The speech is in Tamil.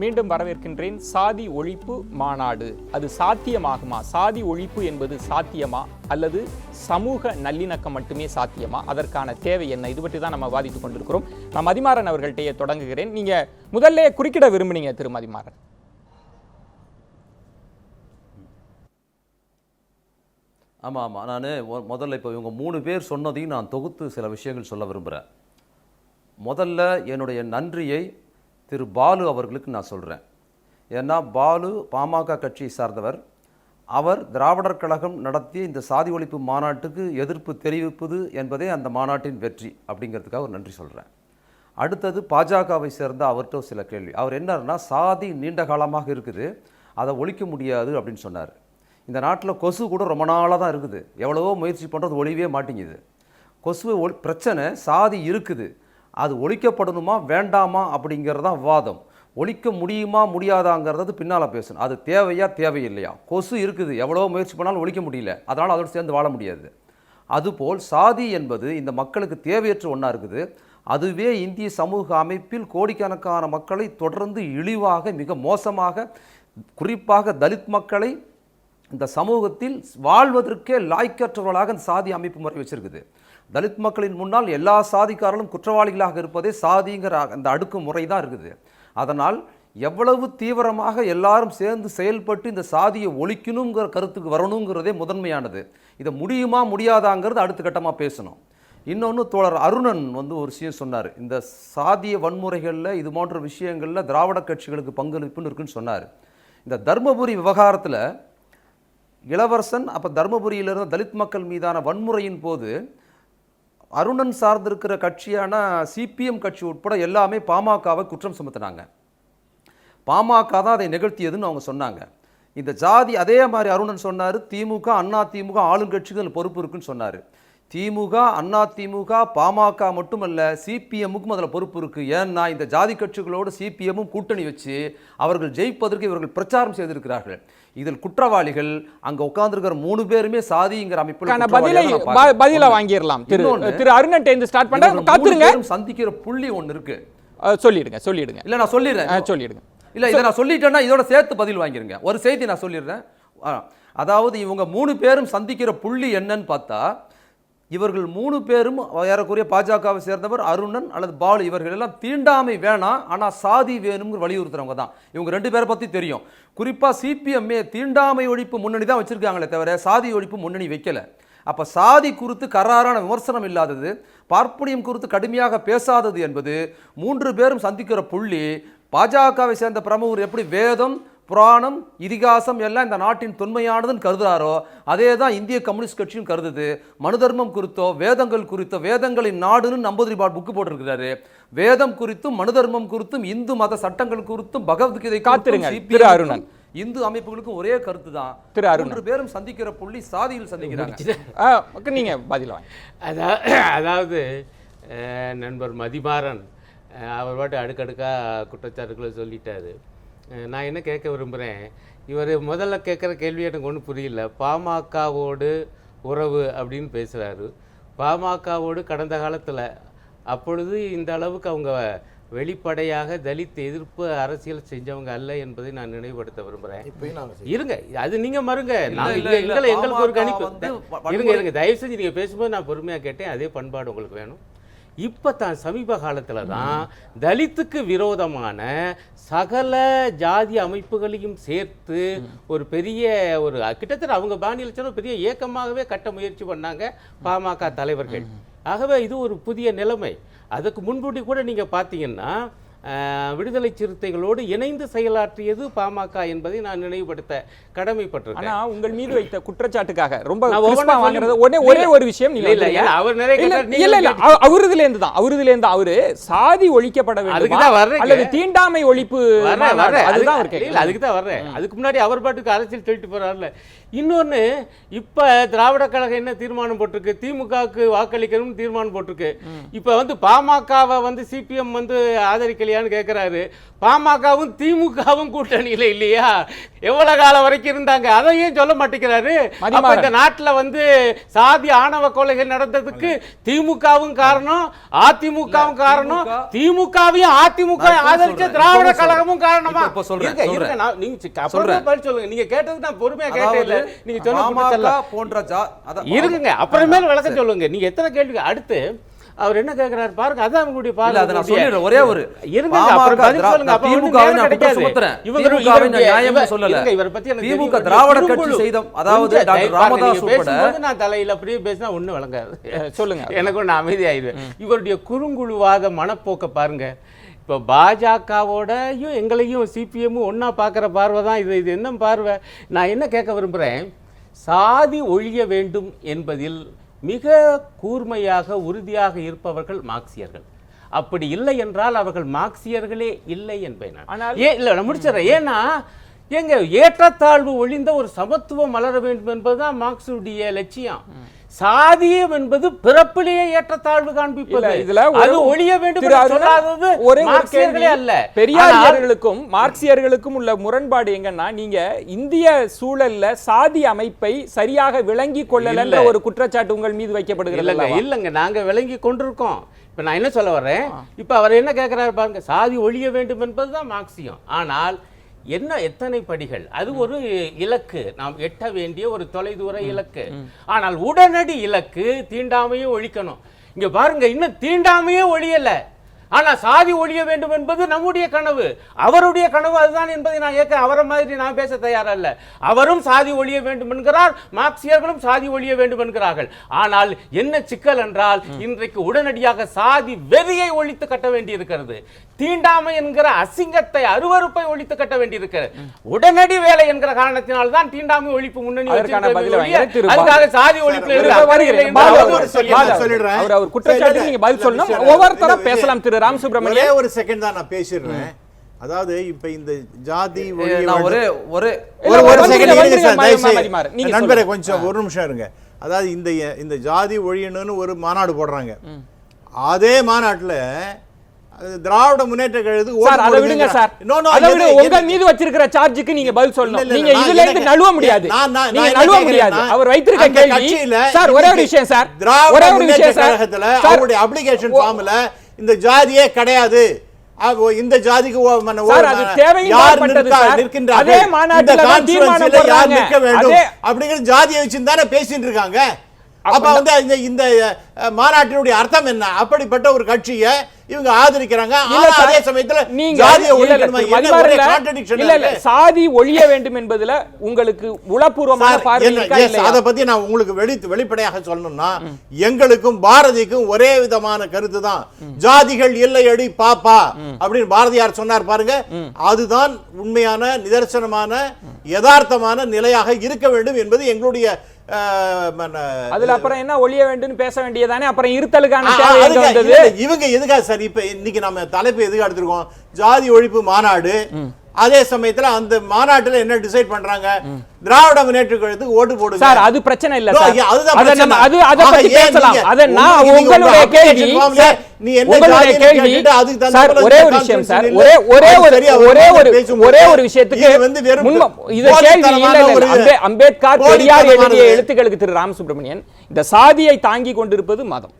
மீண்டும் வரவேற்கின்றேன். சாதி ஒழிப்பு மாநாடு. அது சாத்தியமாகுமா? சாதி ஒழிப்பு என்பது சாத்தியமா? அல்லது சமூக நல்லிணக்கம் மட்டுமே சாத்தியமா? அதற்கான தேவை என்ன? இது பற்றி தான் நம்ம வாதித்துக் கொண்டிருக்கிறோம். நான் மதிமாறன் அவர்கள்ட்டையே தொடங்குகிறேன். நீங்க முதல்ல குறுக்கிட விரும்புனீங்க திரு மதிமாறன். ஆமாம் ஆமாம் நான் முதல்ல இப்போ இவங்க மூணு பேர் சொன்னதையும் நான் தொகுத்து சில விஷயங்கள் சொல்ல விரும்புகிறேன் முதல்ல என்னுடைய நன்றியை திரு பாலு அவர்களுக்கு நான் சொல்கிறேன் ஏன்னா பாலு பாமக கட்சியை சார்ந்தவர். அவர் திராவிடர் கழகம் நடத்திய இந்த சாதி ஒழிப்பு மாநாட்டுக்கு எதிர்ப்பு தெரிவிப்பது என்பதே அந்த மாநாட்டின் வெற்றி அப்படிங்கிறதுக்காக ஒரு நன்றி சொல்கிறேன் அடுத்தது பாஜகவை சேர்ந்த அவர்கிட்ட சில கேள்வி. அவர் என்னன்னா சாதி நீண்ட காலமாக இருக்குது அதை ஒழிக்க முடியாது அப்படின்னு சொன்னார். இந்த நாட்டில் கொசு கூட ரொம்ப நாளாக தான் இருக்குது. எவ்வளவோ முயற்சி பண்ணுறது ஒழியவே மாட்டேங்குது. கொசுவை ஒ பிரச்சனை சாதி இருக்குது. அது ஒழிக்கப்படணுமா வேண்டாமா அப்படிங்கிறது தான் வாதம். ஒழிக்க முடியுமா முடியாதாங்கிறது பின்னால் பேசணும். அது தேவையா தேவையில்லையா? கொசு இருக்குது. எவ்வளோ முயற்சி பண்ணாலும் ஒழிக்க முடியல. அதனால் அதோடு சேர்ந்து வாழ முடியாது. அதுபோல் சாதி என்பது இந்த மக்களுக்கு தேவையற்ற ஒன்றா இருக்குது. அதுவே இந்திய சமூக அமைப்பில் கோடிக்கணக்கான மக்களை தொடர்ந்து இழிவாக மிக மோசமாக குறிப்பாக தலித் மக்களை இந்த சமூகத்தில் வாழ்வதற்கே லாய்க்கற்றவர்களாக இந்த சாதி அமைப்பு முறை வச்சிருக்குது. தலித் மக்களின் முன்னால் எல்லா சாதிக்காரர்களும் குற்றவாளிகளாக இருப்பதே சாதிங்கிற அந்த அடுக்கு முறை தான் இருக்குது. அதனால் எவ்வளவு தீவிரமாக எல்லாரும் சேர்ந்து செயல்பட்டு இந்த சாதியை ஒழிக்கணுங்கிற கருத்துக்கு வரணுங்கிறதே முதன்மையானது. இதை முடியுமா முடியாதாங்கிறது அடுத்த கட்டமாக பேசணும். இன்னொன்று தோழர் அருணன் வந்து ஒரு விஷயம் சொன்னார். இந்த சாதிய வன்முறைகளில் இது போன்ற விஷயங்களில் திராவிட கட்சிகளுக்கு பங்களிப்புன்னு இருக்குன்னு சொன்னார். இந்த தர்மபுரி விவகாரத்தில் இளவரசன் அப்போ தர்மபுரியில் இருந்த தலித் மக்கள் மீதான வன்முறையின் போது அருணன் சார்ந்திருக்கிற கட்சியான சிபிஎம் கட்சி உட்பட எல்லாமே பாமகவை குற்றம் சுமத்தினாங்க. பாமக தான் அதை நிகழ்த்தியதுன்னு அவங்க சொன்னாங்க. இந்த ஜாதி அதே மாதிரி அருணன் சொன்னார் திமுக அண்ணா திமுக ஆளுங்கட்சிகள் பொறுப்பு இருக்குன்னு சொன்னார். திமுக அண்ணா திமுக பாமக மட்டுமல்ல சிபிஎம்முக்கும் அதில் பொறுப்பு இருக்கு. ஏன்னா இந்த ஜாதி கட்சிகளோடு சிபிஎம்மும் கூட்டணி வச்சு அவர்கள் ஜெயிப்பதற்கு இவர்கள் பிரச்சாரம் செய்திருக்கிறார்கள். இதில் குற்றவாளிகள் அங்க உட்கார்ந்திருக்கிற மூணு பேருமே சாதிங்கிற அமைப்பில் குற்றவாளியாக பதிலை வாங்கிடலாம். திரு இருந்து ஸ்டார்ட் பண்ண காத்துருங்க. சந்திக்கிற புள்ளி ஒன்று இருக்கு. சொல்லிடுங்க சொல்லிடுங்க. இல்ல நான் சொல்லிடுறேன். சொல்லிடுங்க. இல்ல இதை நான் சொல்லிட்டேன்னா இதோட சேர்த்து பதில் வாங்கிருங்க. ஒரு செய்தி நான் சொல்லிடுறேன். அதாவது இவங்க மூணு பேரும் சந்திக்கிற புள்ளி என்னன்னு பார்த்தா இவர்கள் மூணு பேரும் ஏறக்குறைய பாஜகவை சேர்ந்தவர் அருணன் அல்லது பாலு. இவர்கள் எல்லாம் தீண்டாமை வேணாம் ஆனால் சாதி வேணுங்கிற வலியுறுத்துறவங்க தான். இவங்க ரெண்டு பேரை பற்றி தெரியும். குறிப்பாக சிபிஎம்ஏ தீண்டாமை ஒழிப்பு முன்னணி தான் வச்சுருக்காங்களே தவிர சாதி ஒழிப்பு முன்னணி வைக்கல. அப்போ சாதி குறித்து கராரான விமர்சனம் இல்லாதது பார்ப்பனியம் குறித்து கடுமையாக பேசாதது என்பது மூன்று பேரும் சந்திக்கிற புள்ளி பாஜகவை சேர்ந்த பிரமுகர் எப்படி வேதம் புராணம் இதிகாசம் எல்லாம் இந்த நாட்டின் தொன்மையானதுன்னு கருதுறாரோ அதே தான் இந்திய கம்யூனிஸ்ட் கட்சியும் கருதுது. மனு தர்மம் குறித்தோ வேதங்கள் குறித்தோ வேதங்களின் நாடுன்னு நம்பூதிரி பாட் புக்கு போட்டிருக்கிறாரு. வேதம் குறித்தும் மனு தர்மம் குறித்தும் இந்து மத சட்டங்கள் குறித்தும் பகவத்கீதை அருணன். இந்து அமைப்புகளுக்கும் ஒரே கருத்து தான் திரு. மூன்று பேரும் சந்திக்கிற புள்ளி சாதியில் சந்திக்கிறாங்க. நீங்க பதில அதாவது அஹ், நண்பர் மதிமாறன் அவர் பாட்டு அடுக்கடுக்காக குற்றச்சாட்டுகளை சொல்லிட்டாரு. நான் என்ன கேட்க விரும்புகிறேன் இவர் முதல்ல கேட்குற கேள்வி எனக்கு ஒன்றும் புரியல. பாமகவோடு உறவு அப்படின்னு பேசுகிறாரு பாமகவோடு கடந்த காலத்தில் அப்பொழுது இந்த அளவுக்கு அவங்க வெளிப்படையாக தலித் எதிர்ப்பு அரசியல் செஞ்சவங்க அல்ல என்பதை நான் நினைவுபடுத்த விரும்புகிறேன் இருங்க அது நீங்க மறுங்க. எங்களுக்கு ஒரு கணிப்பு. இருங்க இருங்க. தயவு செஞ்சு நீங்க பேசும்போது நான் பொறுமையா கேட்டேன். அதே பண்பாடு உங்களுக்கு வேணும். இப்போ தான் சமீப காலத்துல தான் தலித்துக்கு விரோதமான சகல ஜாதி அமைப்புகளையும் சேர்த்து ஒரு பெரிய ஒரு கிட்டத்தட்ட அவங்க பாணியில் சொன்ன பெரிய இயக்கமாகவே கட்ட முயற்சி பண்ணாங்க பாமக தலைவர்கள். ஆகவே இது ஒரு புதிய நிலைமை. அதுக்கு முன்கூட்டி கூட நீங்க பார்த்தீங்கன்னா விடுதலை சிறுத்தைகளோடு இணைந்து செயலாற்றியது பாமக என்பதை நான் நினைவுபடுத்த கடமைப்பட்டிருக்கேன். ஆனா உங்கள் மீது வைத்த குற்றச்சாட்டுக்காக ரொம்ப சொல்லி- ஒரே ஒரே விஷயம் இல்ல, அவர் நிறைய இல்ல, கேட்டார், நீங்க இல்ல இல்ல கேட்டீங்க. அவ- அவருதுல இருந்து தான் அவருதுல இருந்து அவரு சாதி ஒழிக்கப்பட அதுக்கு வேண்டுமா. அல்லது தீண்டாமை ஒழிப்பு. அதுதான் அதுக்கு- தான் வர்றேன். அதுக்கு முன்னாடி அவர் பாட்டுக்கு அரசியல் சொல்லிட்டு போறாருல. இன்னொன்னு இப்ப திராவிட கழகம் என்ன தீர்மானம் போட்டிருக்கு? திமுகவுக்கு வாக்களிக்கணும்னு தீர்மானம் போட்டிருக்கு. இப்ப வந்து பாமகவை வந்து சிபிஎம் வந்து ஆதரிக்கலையா? இல்லையான்னு கேட்குறாரு பாமகவும் திமுகவும் கூட்டணியில் இல்லையா? எவ்வளவு காலம் வரைக்கும் இருந்தாங்க? அதையும் சொல்ல மாட்டேங்கிறாரு. அப்ப. இந்த நாட்டுல வந்து சாதி ஆணவ கொலைகள் நடந்ததுக்கு திமுகவும் காரணம் அதிமுகவும் காரணம் திமுகவையும் அதிமுக ஆதரிச்ச. திராவிட கழகமும் காரணமா? சொல்றேன். நான் நீங்க. பதில் சொல்லுங்க. நீங்க கேட்டதுக்கு நான் பொறுமையா கேட்டே இல்ல. நீங்க சொன்ன. போன்ற இருங்க அப்புறமேல விளக்கம் சொல்லுங்க. நீங்க எத்தனை கேள்வி அடுத்து அவர் என்ன கேக்குறாரு பாருங்க அதான் உங்களுடைய இல்ல, அதை நான் பார்வை சொல்லிடுறேன். ஒரே ஒரு இருங்க அப்புறம் பதில் சொல்லுங்க அப்ப நான் குற்றம். சுமத்துறேன். இவங்க நான் சொல்லல. இவரை பத்தி எனக்கு திமுக. திராவிட. கட்சி செய்த- அதாவது டாக்டர் ராமதாஸ் பேசும்போது நான் தலையில அப்படியே பேசினா ஒண்ணும் விளங்காது சொல்லுங்க எனக்கு ஒன்று அமைதியாயிருவேன் இவருடைய குறுங்குழுவாத மனப்போக்க பாருங்க இப்போ பாஜகவோடையும் எங்களையும் சிபிஎம்மும் ஒன்றா பார்க்குற பார்வை தான் இது இது என்ன பார்வை நான் என்ன கேட்க விரும்புகிறேன் சாதி ஒழிய வேண்டும் என்பதில் மிக கூர்மையாக உறுதியாக இருப்பவர்கள் மார்க்சியர்கள். அப்படி இல்லை என்றால் அவர்கள் மார்க்சியர்களே இல்லை என்பேன். ஆனால் ஏன் இல்லை நான் முடிச்சிடறேன். ஏன்னா எங்க ஏற்றத்தாழ்வு ஒழிந்த ஒரு சமத்துவம் மலர வேண்டும் என்பதுதான் மார்க்சுடைய லட்சியம். சாதியம் என்பது பிறப்பிலேயே ஏற்றத்தாழ்வு காண்பிப்பது. இதுல அது ஒழிய வேண்டும் சொல்லாதது ஒரே மார்க்சியர்களே அல்ல. பெரியாரியர்களுக்கும் மார்க்சியர்களுக்கும் உள்ள முரண்பாடு எங்கன்னா நீங்க இந்திய சூழல்ல சாதி அமைப்பை சரியாக விளங்கி இல்ல. ஒரு குற்றச்சாட்டு உங்கள் மீது வைக்கப்படுகிறது இல்லைங்க நாங்க விளங்கி கொண்டிருக்கோம். இப்ப நான் என்ன சொல்ல வர்றேன்? இப்ப அவர் என்ன கேட்கிறாரு பாருங்க சாதி ஒழிய வேண்டும் என்பதுதான் மார்க்சியம். ஆனால் என்ன எத்தனை படிகள்? அது ஒரு இலக்கு. நாம் எட்ட வேண்டிய ஒரு தொலைதூர இலக்கு. ஆனால் உடனடி இலக்கு தீண்டாமையும் ஒழிக்கணும். இங்க பாருங்க இன்னும் தீண்டாமையே ஒழியல. ஆனா சாதி ஒழிய வேண்டும் என்பது நம்முடைய கனவு. அவருடைய கனவு அதுதான் என்பதை நான் ஏற்க அவரை மாதிரி நான் பேச தயாரல்ல. அவரும் சாதி ஒழிய வேண்டும் என்கிறார் மார்க்சியர்களும் சாதி ஒழிய வேண்டும் என்கிறார்கள். ஆனால் என்ன சிக்கல் என்றால் இன்றைக்கு உடனடியாக சாதி வெறியை ஒழித்து கட்ட வேண்டியிருக்கிறது. தீண்டாமை என்கிற அசிங்கத்தை அருவருப்பை ஒழித்து கட்ட வேண்டியிருக்கிறது. உடனடி வேலை என்கிற காரணத்தினால் தான் தீண்டாமை ஒழிப்பு முன்னணி அதுக்காக சாதி ஒழிப்புல திரு இருக்க வருகிறேன். அக்கறை இல்லை பாலு என்று அவர் அவர் சொல்லி- சொல்லினார். பாலு சொல்லிடுறேன். அவர் அவர் குற்றச்சாட்டுக்கு நீங்க பதில் இல்ல, சொல்லணும். இல்ல, ஒவ்வொருத்தரா இல்ல, பேசலாம் திரு ராம் ஒரே சுப்பிரமணியன் ஒரு செகண்ட் தான் நான் பேசிடுறேன். அதாவது இப்ப இந்த ஜாதி ஒரே. ஒரே ஒரு செகண்ட் நண்பரே. கொஞ்சம் ஒரு நிமிஷம் இருங்க. அதாவது இந்த இந்த ஜாதி ஒழியணும்னு ஒரு மாநாடு போடுறாங்க. அதே மாநாட்டுல திராவிட முன்னேற்ற கழகத்துக்கு சார் அதை விடுங்க. சார். விட உங்க மீது வச்சிருக்கிற சார்ஜுக்கு நீங்க பதில் சொல்லணும். நீங்க இதுல இருந்து நழுவ முடியாது. நான் நான் நீங்க நான் என்ன நழுவ கேக்குறேன்னா, முடியாது. அவர் வைத்திருக்க அந்த கேள்வி. கட்சியில சார் ஒரே ஒரு இன்னைக்கு விஷயம் சார். திராவிட ஒரே ஒரு முன்னேற்ற விஷயம் சார். கழகத்துல சார் அவருடைய அப்ளிகேஷன் ஃபார்ம்ல இந்த ஜாதியே கிடையாது. இந்த ஜாதிக்கு தேவையின் யார் நிற்கா- வேண்டும்? அப்படிங்கிற ஜாதியை வச்சு தானே பேசிட்டு இருக்காங்க. அப்ப வந்து இந்த இந்த மாநாட்டினுடைய அர்த்தம் என்ன? அப்படிப்பட்ட ஒரு கட்சியை இவங்க ஆதரிக்கிறாங்க. இல்ல அதே சமயத்துல நீங்க இல்ல, இல்ல, இல்ல, இல்ல, இல்ல? சாதி ஒழிய வேண்டும் என்பதுல உங்களுக்கு உளப்பூர்வமான பார்வை? அதை பத்தி நான் உங்களுக்கு வெளி வெளிப்படையாக சொல்லணும்னா எங்களுக்கும் பாரதிக்கும் ஒரே விதமான கருத்து தான். ஜாதிகள் இல்லையடி பாப்பா அப்படின்னு பாரதியார் சொன்னார் பாருங்க. அதுதான் உண்மையான நிதர்சனமான யதார்த்தமான நிலையாக இருக்க வேண்டும் என்பது எங்களுடைய அதுல அப்புறம் என்ன ஒழிய வேண்டும் பேச வேண்டியதானே? அப்புறம் இருத்தலுக்கான இவங்க எதுக்காக சார் இப்ப இன்னைக்கு நம்ம தலைப்பு எதுக்கு எடுத்திருக்கோம்? ஜாதி ஒழிப்பு மாநாடு. அதே சமயத்துல அந்த மாநாட்டுல என்ன டிசைட் பண்றாங்க? திராவிட முன்னேற்ற கழகத்துக்கு ஓட்டு போடுங்க. சார் அது பிரச்சனை இல்ல சார். அதுதான் அத அது பத்தி பேசலாம். அத நான் உங்களுடைய உங்க கேள்வி நீ என்ன கேள்வி அதுக்கு சார் ஒரே ஒரு விஷயம் சார். ஒரே. ஒரே ஒரு ஒரே ஒரு ஒரு ஒரே விஷயத்துக்கு வந்து இது கேள்வி இல்ல இல்ல அம்பேத்கர் பெரியார். எழுதிய எழுத்துக்களுக்கு திரு ராமசுப்ரமணியன் இந்த சாதியை தாங்கி கொண்டிருப்பது மதம்.